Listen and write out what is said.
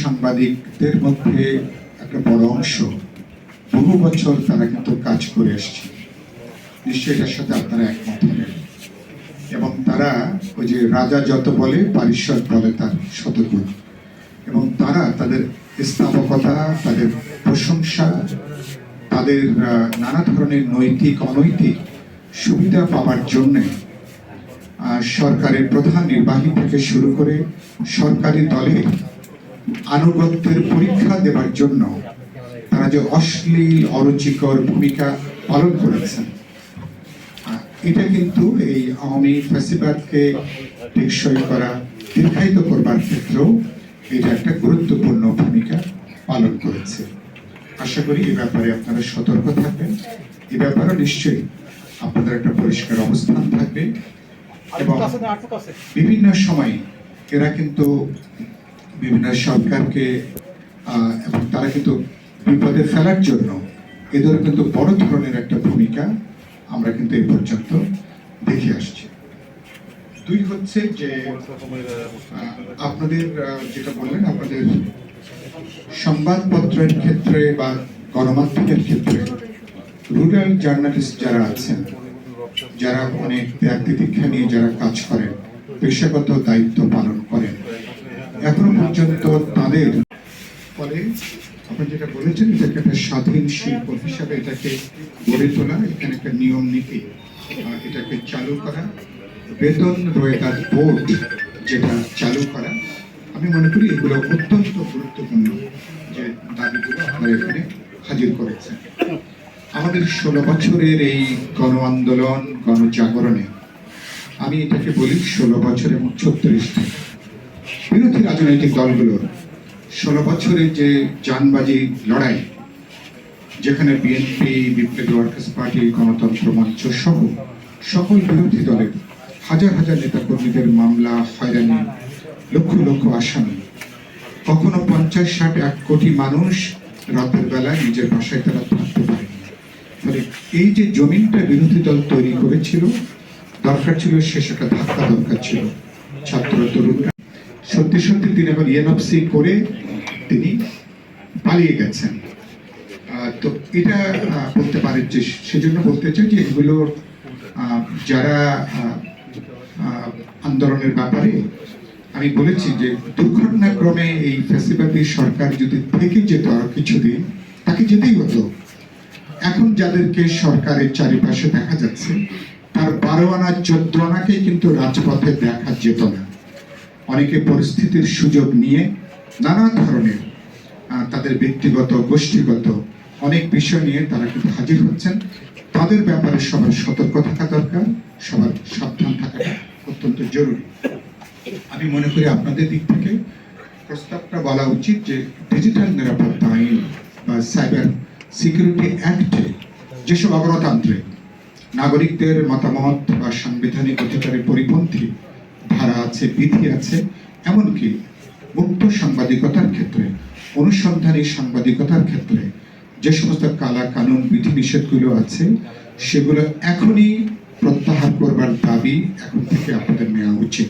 সাংবাদিকদের মধ্যে একটা বড় অংশ বহু বছর তারা কিন্তু কাজ করে এসছে নিশ্চয়ই এটার সাথে আপনারা একমত হবেন। এবং তারা ওই যে রাজা যত বলে, পারিষদ বলে তার শতগুণ। এবং তারা তাদের স্থাপকতা, তাদের প্রশংসা, তাদের নানা ধরনের নৈতিক, অনৈতিক সুবিধা পাওয়ার জন্যে সরকারের প্রধান নির্বাহী থেকে শুরু করে সরকারি দলের আনুগত্যের পরীক্ষা দেওয়ার জন্য তারা যে অশ্লীল অরুচিকর ভূমিকা পালন করেছেন। এটা কিন্তু এই আওয়ামী ফ্যাসিবাদকে টেকসই করা দীর্ঘায়িত করবার ক্ষেত্রেও এটা একটা গুরুত্বপূর্ণ ভূমিকা পালন করেছে। আশা করি এ ব্যাপারে আপনারা সতর্ক থাকবেন। এ ব্যাপারে নিশ্চয়ই আপনাদের একটা পরিষ্কার অবস্থান থাকবে। এবং বিভিন্ন সময় এরা কিন্তু বিভিন্ন সরকারকে এবং তারা কিন্তু বিপদে ফেলার জন্য এদের কিন্তু বড় ধরনের একটা ভূমিকা আমরা কিন্তু এই পর্যন্ত দেখে আসছি। দুই হচ্ছে যে আপনাদের যেটা বললেন, আপনাদের সংবাদপত্রের ক্ষেত্রে বা গণমাধ্যমের ক্ষেত্রে রুরাল জার্নালিস্ট যারা আছেন, যারা অনেক ত্যাগ দীক্ষা নিয়ে যারা কাজ করেন, পেশাগত দায়িত্ব পালন করেন এখনও পর্যন্ত তাদের ফলে আপনি যেটা বলেছেন এটাকে একটা স্বাধীন শিল্প হিসাবে এটাকে গড়ে তোলা, এখানে একটা নিয়ম নীতি এটাকে চালু করা। বেতন রোয়েদার বোর্ড যেটা চালু করা, আমি মনে করি এগুলো অত্যন্ত গুরুত্বপূর্ণ যে দাবিগুলো আপনারা এখানে হাজির করেছেন। আমাদের ষোলো বছরের এই গণ আন্দোলন গণজাগরণে আমি এটাকে বলি ষোলো বছর এবং ছত্রিশ দিন বিরোধী রাজনৈতিক দলগুলোর ষোলো বছরের যে জানবাজি লড়াই, যেখানে বিএনপি, বিপ্লবী ওয়ার্কার্স পার্টি, গণতন্ত্র মঞ্চ সহ সকল বিরোধী দলের হাজার হাজার নেতাকর্মীদের মামলা, হয়রানি, লক্ষ লক্ষ আসামি, কখনো পঞ্চাশ ষাট এক কোটি মানুষ রাতের বেলায় নিজের বাসায় তারা থাকতে পারেনি। ফলে এই যে জমিনটা বিরোধী দল তৈরি করেছিল, দরকার ছিল শেষ একটা ধাক্কা দরকার ছিল। ছাত্র, তরুণরা সত্যি সত্যি তিনি আবার ইএনএফসি করে তিনি পালিয়ে গেছেন। তো এটা বলতে পারেন যে সেজন্য বলতে চাই যে এগুলোর আহ, যারা আন্দোলনের ব্যাপারে আমি বলেছি যে দুর্ঘটনাক্রমে এই ফেসিবাদী সরকার যদি থেকে যেত আরও কিছুদিন তাকে যেতেই হতো। এখন যাদেরকে সরকারের চারিপাশে দেখা যাচ্ছে তার বারো আনা চোদ্দ আনাকেই কিন্তু রাজপথে দেখা যেত না। অনেকে পরিস্থিতির সুযোগ নিয়ে নানা ধরনের তাদের ব্যক্তিগত, গোষ্ঠীগত অনেক বিষয় নিয়ে তারা কিন্তু হাজির হচ্ছেন। তাদের ব্যাপারে সবার সতর্ক থাকা দরকার, সবার সাবধান থাকাটা অত্যন্ত জরুরি। আমি মনে করি আপনাদের দিক থেকে প্রস্তাবটা বলা উচিত যে ডিজিটাল নিরাপত্তা আইন বা সাইবার সিকিউরিটি অ্যাক্টে যেসব অগণতান্ত্রিক, নাগরিকদের মতামত বা সাংবিধানিক অধিকারের পরিপন্থী ধারা আছে, বিধি আছে, এমনকি মুক্ত সাংবাদিকতার ক্ষেত্রে, অনুসন্ধানী সাংবাদিকতার ক্ষেত্রে যে সমস্ত কালা কানুন বিধিনিষেধগুলো আছে, সেগুলো এখনই প্রত্যাহার করবার দাবি এখন থেকে আপনাদের নেওয়া উচিত।